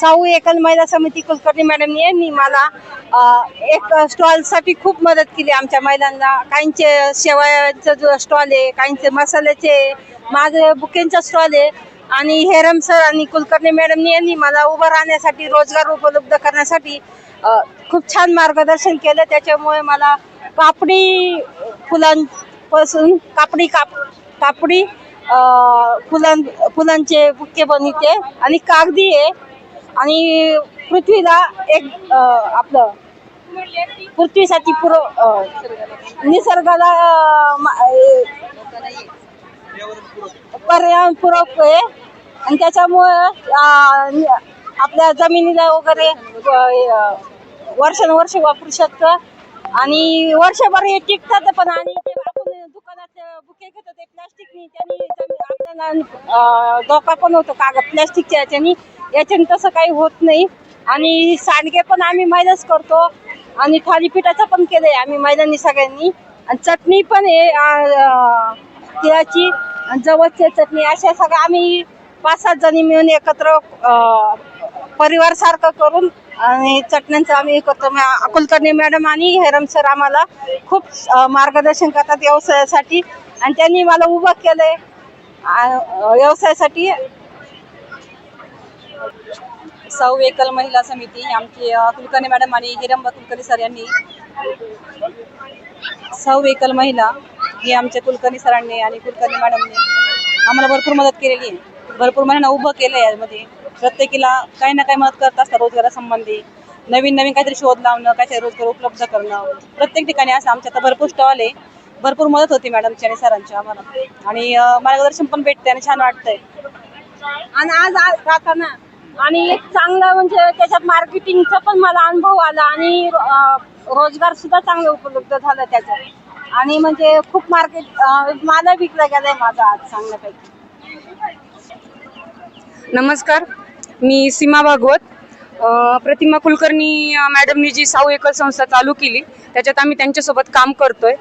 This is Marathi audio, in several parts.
साऊ एकल महिला समिती कुलकर्णी मॅडम यांनी मला एक स्टॉलसाठी खूप मदत केली आमच्या महिलांना. काहींचे शेवयाचा जो स्टॉल आहे काहींचे मसाल्याचे माझं बुकेंचा स्टॉल आहे. आणि हेरम सर आणि कुलकर्णी मॅडम यांनी मला उभं राहण्यासाठी रोजगार उपलब्ध करण्यासाठी खूप छान मार्गदर्शन केलं. त्याच्यामुळे मला कापडी फुलांपासून कापडी काप कापडी फुलां फुलांचे बुके बनवते. आणि कागदी आहे. आणि पृथ्वीला एक आपलं पृथ्वीसाठी पुर निसर्गाला मा- पर्यावरणपूरक आहे आणि त्याच्यामुळं आपल्या जमिनीला वगैरे वर्षानुवर्ष वापरू शकतं. आणि वर्षभर हे टिकतात पण आणि ते आपण दुकानात बुके घेतो ते प्लास्टिकनी त्यांनी आपल्याला धोका पण होतो. कागद प्लास्टिकच्या याच्यानी याच्याने तसं काही होत नाही. आणि सांडगे पण आम्ही मैदाच करतो. आणि थालीपीठाचं पण केलंय आम्ही मैदानी सगळ्यांनी. आणि चटणी पण हे तिळाची. आणि जवळची चटणी अशा सगळ्या आम्ही पाच सात जणी मिळून एकत्र परिवार सारखं करून आणि चटण्यांचं आम्ही करतो. मा- मॅडम आणि हेरम सर आम्हाला खूप मार्गदर्शन करतात व्यवसायासाठी. आणि त्यांनी मला उभं केलंय. व्यवसायासाठी सौ एकल महिला समिती आमची कुलकर्णी मॅडम आणि हिरंबा कुलकर्णी सर यांनी सौ एकल महिला ही आमच्या कुलकर्णी सरांनी आणि कुलकर्णी मॅडमने आम्हाला भरपूर मदत केलेली आहे. भरपूर महिलांना उभं केलं आहे यामध्ये. प्रत्येकीला काही ना काही मदत करत असतात रोजगारासंबंधी. नवीन नवीन काहीतरी शोध लावणं काहीतरी रोजगार उपलब्ध करणं. प्रत्येक ठिकाणी असं आमच्या आता भरपूर स्टॉल आहे. भरपूर मदत होती मॅडमची आणि सरांची आम्हाला. आणि मार्गदर्शन पण भेटते आणि छान वाटतंय. आणि आज आज राहताना आणि एक चांगलं म्हणजे त्याच्यात मार्केटिंगचा पण मला अनुभव आला आणि रोजगार सुद्धा चांगलं उपलब्ध झालं त्याच्यात. आणि म्हणजे खूप मार्केट मला विकला गेलाय माझा आज चांगल्यापैकी. नमस्कार. मी सीमा भागवत. प्रतिमा कुलकर्णी मॅडमनी जी साऊ एकल संस्था चालू केली त्याच्यात आम्ही त्यांच्यासोबत काम करतोय.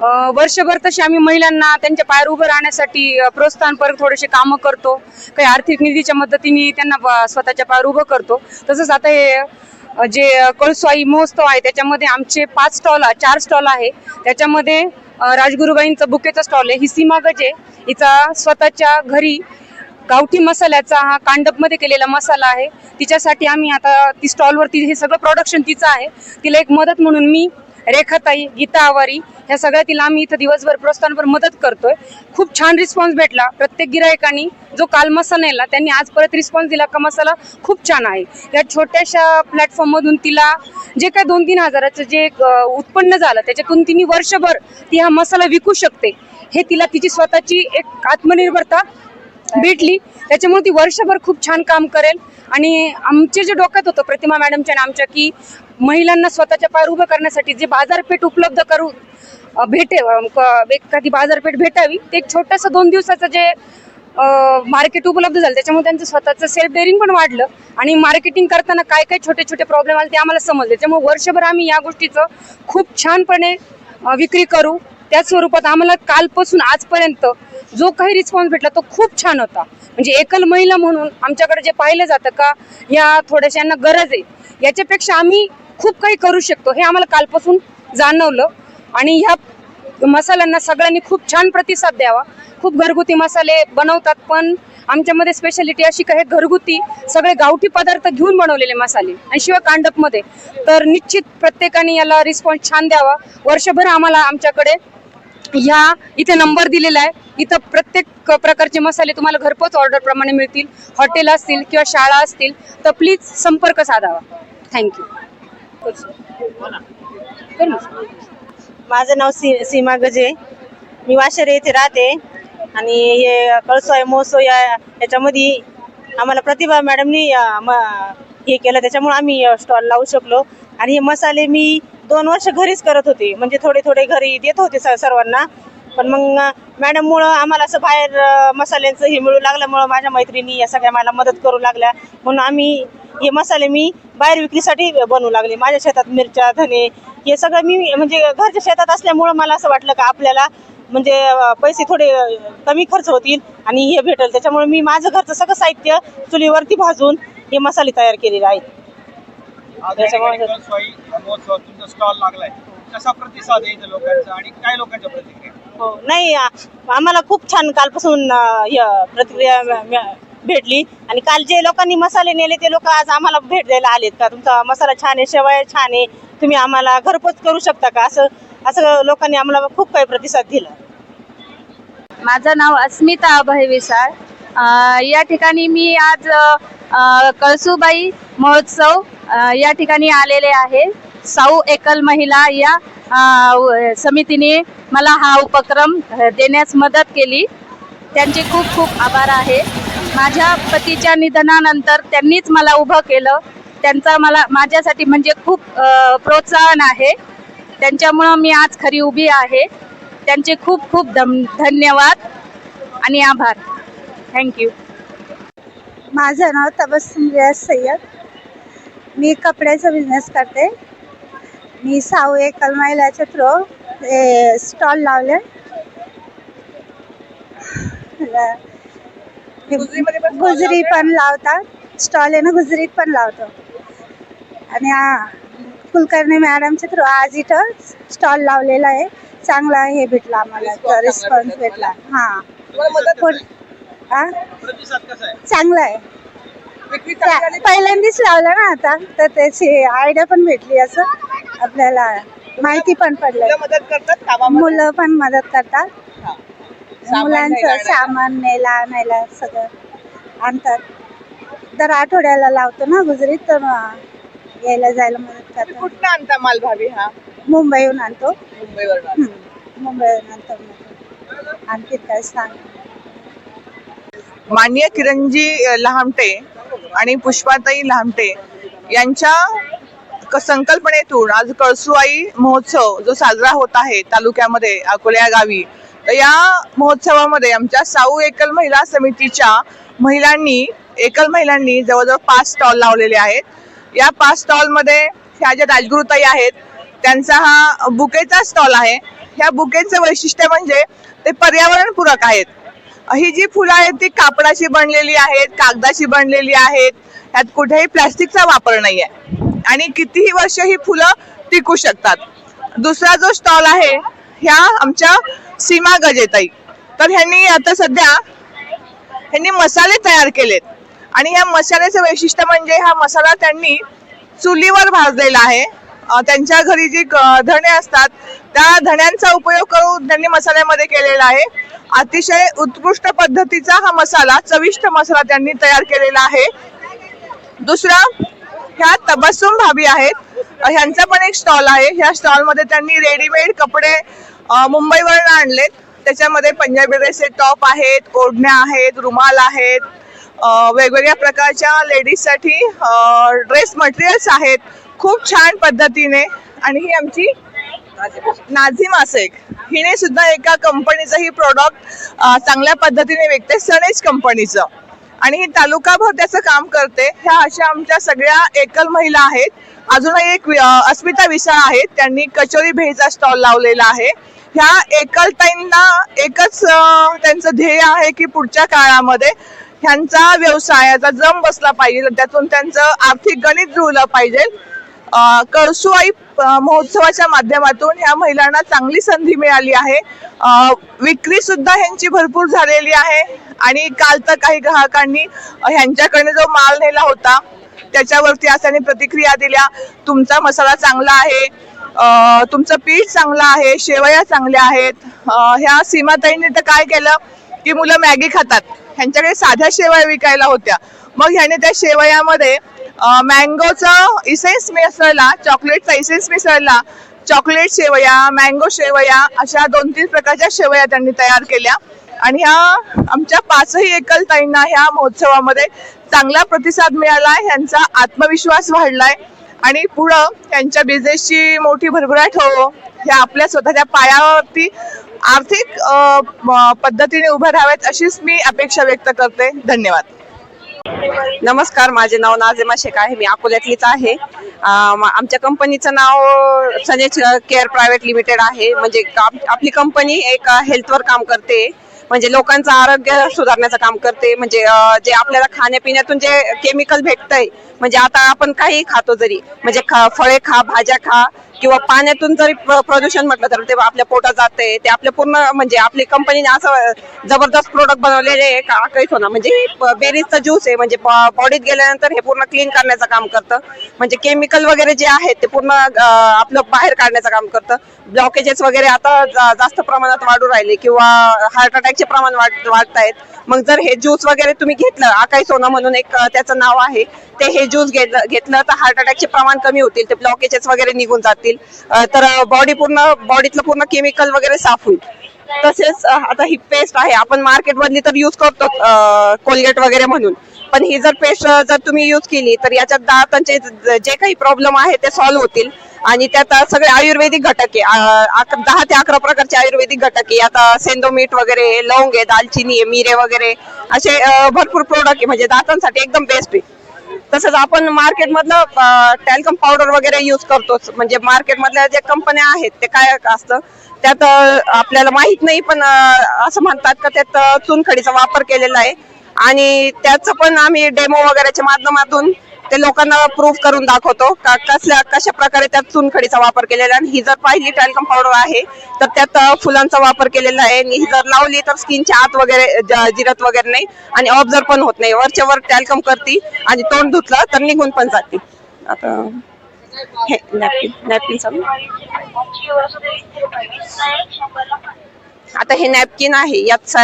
वर्षभर तशी आम्ही महिलांना त्यांच्या पायावर उभं राहण्यासाठी प्रोत्साहनपर थोडेसे कामं करतो. काही आर्थिक निधीच्या मदतीने त्यांना ब- स्वतःच्या पायावर उभं करतो. तसंच आता हे जे कळसवाई महोत्सव आहे त्याच्यामध्ये आमचे पाच स्टॉल चार स्टॉल आहे. त्याच्यामध्ये राजगुरुबाईंचं बुकेचं बुकेचा स्टॉल आहे. ही सीमा गजे हिचा स्वतःच्या घरी गावठी मसाल्याचा हा कांडपमध्ये केलेला मसाला आहे. तिच्यासाठी आम्ही आता ती स्टॉलवरती हे सगळं प्रोडक्शन तिचं आहे. तिला एक मदत म्हणून मी रेखाताई गीता आवारी ह्या सगळ्या तिला आम्ही इथं दिवसभर प्रोत्साहनपर मदत करतोय. खूप छान रिस्पॉन्स भेटला. प्रत्येक गिरायकांनी जो काल मसा नेला त्यांनी आज परत रिस्पॉन्स दिला का मसाला खूप छान आहे. या छोट्याशा प्लॅटफॉर्ममधून तिला जे काय दोन तीन हजाराचं जे उत्पन्न झालं त्याच्यातून तिने वर्षभर ती हा मसाला विकू शकते. हे तिला तिची स्वतःची एक आत्मनिर्भरता भेटली. त्याच्यामुळे ती वर्षभर खूप छान काम करेल. आणि आमचे जे डोक्यात होतं प्रतिमा मॅडमच्या आणि आमच्या की महिलांना स्वतःच्या पायावर उभं करण्यासाठी जे बाजारपेठ उपलब्ध करू भेटे एखादी बाजारपेठ भेटावी ते एक छोटंसं दोन दिवसाचं जे मार्केट उपलब्ध झालं त्याच्यामुळे त्यांचं स्वतःचं सेल्फ डेअरिंग पण वाढलं आणि मार्केटिंग करताना काय काय छोटे छोटे प्रॉब्लेम आले ते आम्हाला समजले. त्यामुळे वर्षभर आम्ही या गोष्टीचं खूप छानपणे विक्री करू. त्याच स्वरूपात आम्हाला कालपासून आजपर्यंत जो काही रिस्पॉन्स भेटला तो खूप छान होता. म्हणजे एकल महिला म्हणून आमच्याकडे जे पाहिलं जातं का या थोड्याशा यांना गरज आहे. याच्यापेक्षा आम्ही खूप काही करू शकतो हे आम्हाला कालपासून जाणवलं. आणि ह्या मसाल्यांना सगळ्यांनी खूप छान प्रतिसाद द्यावा. खूप घरगुती मसाले बनवतात पण आमच्यामध्ये स्पेशालिटी अशी काही घरगुती सगळे गावठी पदार्थ घेऊन बनवलेले मसाले. आणि शिवाय कांडपमध्ये. तर निश्चित प्रत्येकाने याला रिस्पॉन्स छान द्यावा. वर्षभर आम्हाला आमच्याकडे ह्या इथे नंबर दिलेला आहे. इथं प्रत्येक प्रकारचे मसाले तुम्हाला घरपोच ऑर्डर प्रमाणे मिळतील. हॉटेल असतील किंवा शाळा असतील तर प्लीज संपर्क साधावा. थँक्यू माझं नाव सी सीमा गजे. मी वाशेरे येथे राहते. आणि हे कळसोय महोत्सव या याच्यामध्ये आम्हाला प्रतिभा मॅडमनी म हे केलं. त्याच्यामुळे आम्ही स्टॉल लावू शकलो. आणि हे मसाले मी दोन वर्ष घरीच करत होते. म्हणजे थोडे थोडे घरी देत होते स- सर्वांना. पण मग मॅडममुळं आम्हाला असं बाहेर मसाल्यांचं हे मिळू लागल्यामुळं माझ्या मैत्रिणी या सगळ्या मला मदत करू लागल्या. म्हणून आम्ही हे मसाले मी बाहेर विक्रीसाठी बनवू लागले. माझ्या शेतात मिरच्या धने हे सगळं मी म्हणजे घरच्या शेतात असल्यामुळं मला असं वाटलं का आपल्याला म्हणजे पैसे थोडे कमी खर्च होतील आणि हे भेटेल. त्याच्यामुळे मी माझं घरचं सगळं साहित्य चुलीवरती भाजून हे मसाले तयार केलेले आहेत. आज या ठिकाणी कळसवाई महोत्सवात तुमचा स्टॉल लागलाय. कसा प्रतिसाद आहे इथं लोकांचा आणि काय लोकांच्या प्रतिक्रिया? हो नाही आम्हाला खूप छान कालपासून प्रतिक्रिया भेटली. आणि काल जे लोकांनी मसाले नेले ते लोक आज आम्हाला भेट द्यायला आलेत का? तुमचा मसाला छान आहे शेवया छान आहे. तुम्ही आम्हाला घरपोच करू शकता का? असं असं लोकांनी आम्हाला खूप काही प्रतिसाद दिला. माझं नाव अस्मिता अभय विसाळ अ, या ठिकाणी मी आज कळसुबाई महोत्सव या ठिकाणी आलेले आहे. साऊ एकल महिला या समितीने मला हा उपक्रम देण्यास मदत केली. त्यांचे खूप खूप आभार आहे. माझ्या पतीच्या निधनानंतर त्यांनीच मला उभं केलं. त्यांचा मला माझ्यासाठी म्हणजे खूप प्रोत्साहन आहे. त्यांच्यामुळं मी आज खरी उभी आहे. त्यांचे खूप खूप धम धन्यवाद आणि आभार. थँक्यू माझं नाव तबस्सुम रियाज सय्यद. मी कपड्याचा बिझनेस करते. मी साऊ एकल महिलाच्या थ्रो स्टॉल लावले. गुजरी पण लावतात. स्टॉल आहे ना गुजरीत पण लावतो. आणि कुलकर्णी मॅडमच्या थ्रू आज इथं स्टॉल लावलेला आहे. चांगला हे भेटला आम्हाला रिस्पॉन्स भेटला हां. चांगलं आहे. पहिल्यांदाच लावलं ना आता तर त्याची आयडिया पण भेटली असं. आपल्याला माहिती पण पडलं. मदत करतात मुलं पण मदत करतात. मुलांचं सामान न्यायला आणायला सगळं आणतात. दर आठवड्याला लावतो ना गुजरीत तर यायला जायला मदत करतात. कुठं आणता माल भावी हा? मुंबईहून आणतो. मुंबईवर हम्म. मुंबईहून आणतो मग. आणखी काय सांग? माननीय किरणजी अ, लहामटे आणि पुष्पाताई लहामटे यांच्या क- संकल्पनेतून आज कळसुआई महोत्सव जो साजरा होत आहे तालुक्यामध्ये अकोल्या गावी तर या महोत्सवामध्ये आमच्या साऊ एकल महिला समितीच्या महिलांनी एकल महिलांनी जवळजवळ पाच स्टॉल लावलेले आहेत. या पाच स्टॉलमध्ये ह्या ज्या राजगुरुताई आहेत त्यांचा हा बुकेचा स्टॉल आहे. ह्या बुकेचं वैशिष्ट्य म्हणजे ते पर्यावरणपूरक आहेत. ही जी फुलं आहेत ती कापडाची बनलेली आहेत कागदाची बनलेली आहेत. यात कुठेही प्लॅस्टिकचा वापर नाही आहे आणि कितीही वर्ष ही फुलं टिकू शकतात. दुसरा जो स्टॉल आहे ह्या आमच्या सीमा गजेताई. तर ह्यांनी आता सध्या ह्यांनी मसाले तयार केलेत. आणि ह्या मसाल्याचं वैशिष्ट्य म्हणजे हा मसाला त्यांनी चुलीवर भाजलेला आहे. त्यांच्या घरी जी धणे असतात त्या धण्यांचा उपयोग करून त्यांनी मसाल्यामध्ये केलेला आहे. अतिशय उत्कृष्ट पद्धतीचा हा मसाला चविष्ट मसाला त्यांनी तयार केलेला आहे. दुसरा ह्या तबस्सुम भाभी आहेत. ह्यांचा पण एक स्टॉल आहे. ह्या स्टॉलमध्ये त्यांनी रेडीमेड कपडे मुंबईवरून आणलेत. त्याच्यामध्ये पंजाबी ड्रेसचे टॉप आहेत ओढण्या आहेत रुमाल आहेत. वेगवेगळ्या प्रकारच्या लेडीजसाठी ड्रेस मटेरियल्स आहेत. खूप छान पद्धतीने आणि ही आमची नाझीम मासेक हिने सुद्धा एका कंपनीचं ही प्रोडक्ट चांगल्या पद्धतीने विकते सनेज कंपनीचं. आणि ही तालुकाभर त्याचं काम करते. ह्या अशा आमच्या सगळ्या एकल महिला आहेत. अजूनही एक अस्मिता विशाळ आहेत त्यांनी कचोरी भेचा स्टॉल लावलेला आहे. ह्या एकलताईंना एकच त्यांचं ध्येय आहे की पुढच्या काळामध्ये ह्यांचा व्यवसायाचा जम बसला पाहिजे. त्यातून त्यांचं आर्थिक गणित जुळलं पाहिजे. अं, कळसुआई महोत्सवाच्या माध्यमातून ह्या महिलांना चांगली संधी मिळाली आहे. विक्री सुद्धा ह्यांची भरपूर झालेली आहे. आणि काल तर काही ग्राहकांनी ह्यांच्याकडे जो माल नेला होता त्याच्यावरती आज प्रतिक्रिया दिल्या. तुमचा मसाला चांगला आहे. तुमचं पीठ चांगलं आहे. शेवया चांगल्या आहेत. ह्या सीमाताईंनी तर काय केलं की मुलं मॅगी खातात. ह्यांच्याकडे साध्या शेवया विकायला होत्या. मग ह्याने त्या शेवयामध्ये मँगोचा इसेन्स मिसळला चॉकलेटचा इसेन्स मिसळला चॉकलेट शेवया मँगो शेवया अशा दोन तीन प्रकारच्या शेवया त्यांनी तयार केल्या. आणि ह्या आमच्या पाचही एकलताईंना ह्या महोत्सवामध्ये चांगला प्रतिसाद मिळाला आहे ह्यांचा आत्मविश्वास वाढलाय. आणि पुढं त्यांच्या बिझनेसची मोठी भरभराट हो ह्या आपल्या स्वतःच्या पायावरती आर्थिक पद्धतीने उभं राहाव्यात अशीच मी अपेक्षा व्यक्त करते. धन्यवाद. नमस्कार माझे नाव नाझिमा शेख आहे. मी अकोल्यातलीच आहे. आमच्या कंपनीचं नाव सनेज केअर प्रायव्हेट लिमिटेड आहे. म्हणजे आपली कंपनी एक हेल्थवर काम करते. म्हणजे लोकांचं आरोग्य सुधारण्याचं काम करते. म्हणजे जे आपल्याला खाण्यापिण्यातून जे केमिकल भेटतंय म्हणजे आता आपण काही खातो जरी म्हणजे खा- फळे खा भाज्या खा किंवा पाण्यातून जरी प्र- प्रदूषण म्हटलं तर ते आपल्या पोटात जाते. ते आपल्या पूर्ण म्हणजे आपली कंपनीने असं जबरदस्त प्रोडक्ट बनवलेले आहे का काहीच होणार. म्हणजे बेरीजचा ज्यूस आहे. म्हणजे बॉडीत गेल्यानंतर हे पूर्ण क्लीन करण्याचं काम करतं. म्हणजे केमिकल वगैरे जे आहेत ते पूर्ण आपलं बाहेर काढण्याचं काम करतं. ब्लॉकेजेस वगैरे आता जास्त प्रमाणात वाढू राहिले. किंवा हार्ट अटॅक अटॅकचे प्रमाण वाढ वाढत आहेत मग जर हे ज्यूस वगैरे तुम्ही घेतलं आकाई सोना म्हणून एक त्याचं नाव आहे ते हे ज्यूस घेतलं घेतलं तर हार्ट अटॅकचे प्रमाण कमी होतील ते ब्लॉकेजेस वगैरे निघून जातील. तर बॉडी पूर्ण बॉडीतलं पूर्ण केमिकल वगैरे साफ होईल. तसेच आता ही पेस्ट आहे आपण मार्केटमधली तर युज करतो कोलगेट वगैरे म्हणून. पण ही जर पेस्ट जर तुम्ही युज केली तर याच्यात दातांचे जे काही प्रॉब्लेम आहे ते सॉल्व्ह होतील. आणि त्यात सगळे आयुर्वेदिक घटक आहे. दहा ते अकरा प्रकारचे आयुर्वेदिक घटक आहे. आता सेंदो मीठ वगैरे लवंग आहे दालचिनी आहे मिरे वगैरे असे भरपूर प्रोडक्ट आहे. म्हणजे दातांसाठी एकदम बेस्ट आहे. तसंच आपण मार्केटमधलं टॅल्कम पावडर वगैरे युज करतोच. म्हणजे मार्केटमधल्या ज्या कंपन्या आहेत ते काय असतं? त्यात आपल्याला माहीत नाही पण असं म्हणतात का त्यात चुनखडीचा वापर केलेला आहे. आणि त्याचं पण आम्ही डेमो वगैरेच्या माध्यमातून ते लोकांना प्रूफ करून दाखवतो का कसल्या कशा प्रकारे त्यात चुनखडीचा वापर केलेला आणि ही जर पाहिली टॅल्कम पावडर आहे तर त्यात फुलांचा वापर केलेला आहे आणि ही जर लावली तर स्किनच्या आत वगैरे जिरत वगैरे नाही आणि ऑब्झर्व पण होत नाही वरच्या वर टॅल्कम करती आणि तोंड धुतलं तर निघून पण जाते आता हे नॅपकिन नॅपकिन आता हे नॅपकिन आहे यात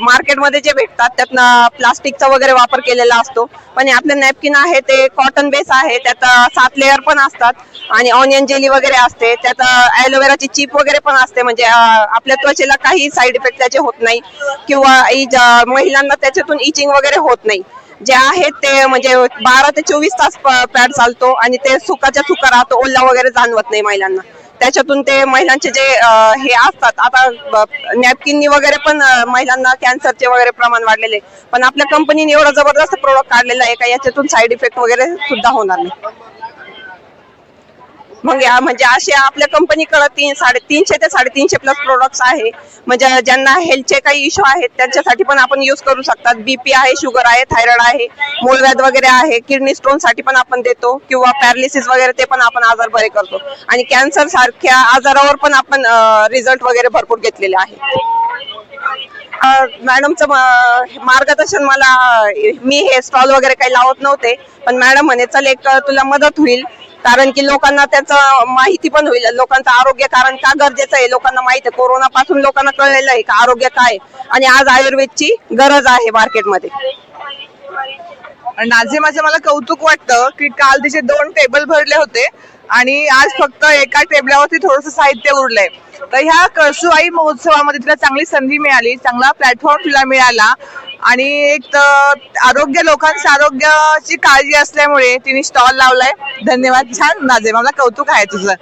मार्केटमध्ये जे भेटतात त्यात प्लास्टिकचा वगैरे वापर केलेला असतो. पण आपले नॅपकिन आहे ते कॉटन बेस आहे त्यात सात लेअर पण असतात. आणि ऑनियन जेली वगैरे असते त्यात ॲलोवेराची चिप वगैरे पण असते. म्हणजे आपल्या त्वचेला काही साईड इफेक्ट त्याचे होत नाही. किंवा महिलांना त्याच्यातून इचिंग वगैरे होत नाही. जे आहेत ते म्हणजे बारा ते चोवीस तास पॅड चालतो. आणि ते सुकाच्या सुका राहतो ओला वगैरे जाणवत नाही महिलांना. त्याच्यातून ते महिलांचे जे हे असतात. आता नॅपकिननी वगैरे पण महिलांना कॅन्सरचे वगैरे प्रमाण वाढलेले. पण आपल्या कंपनीने एवढा जबरदस्त प्रोडक्ट काढलेला आहे का? याच्यातून साईड इफेक्ट वगैरे सुद्धा होणार नाही. मग म्हणजे असे आपल्या कंपनीकडे तीन साडे तीनशे ते साडेतीनशे प्लस प्रोडक्ट्स आहे. म्हणजे ज्यांना हेल्थचे काही इश्यू आहेत त्यांच्यासाठी पण आपण युज करू शकतात. बीपी आहे शुगर आहे थायरॉइड आहे मूळव्याध वगैरे आहे किडनी स्टोनसाठी पण आपण देतो किंवा पॅरालिसिस वगैरे ते पण आपण आजार बरे करतो. आणि कॅन्सर सारख्या आजारावर पण आपण रिझल्ट वगैरे भरपूर घेतलेले आहेत अ, मॅडमचं मार्गदर्शन मला मी हे स्टॉल वगैरे काही लावत नव्हते पण मॅडम म्हणे चल एक तुला मदत होईल कारण की लोकांना त्याचं माहिती पण होईल. लोकांचं आरोग्य कारण का गरजेचं आहे? लोकांना माहिती आहे कोरोना पासून लोकांना कळलेलं आहे का आरोग्य काय? आणि आज आयुर्वेदची गरज आहे मार्केटमध्ये. आणि नाझिमाचं मला कौतुक वाटतं की काल तिचे दोन टेबल भरले होते आणि आज फक्त एका टेबलावरती थोडंसं साहित्य उरलंय. तर ह्या कळसुआई महोत्सवामध्ये तिला चांगली संधी मिळाली चांगला प्लॅटफॉर्म तिला मिळाला. आणि एक तर आरोग्य लोकांचं आरोग्याची काळजी असल्यामुळे तिने स्टॉल लावलाय. धन्यवाद छान नाझिमा मला कौतुक आहे तुझं.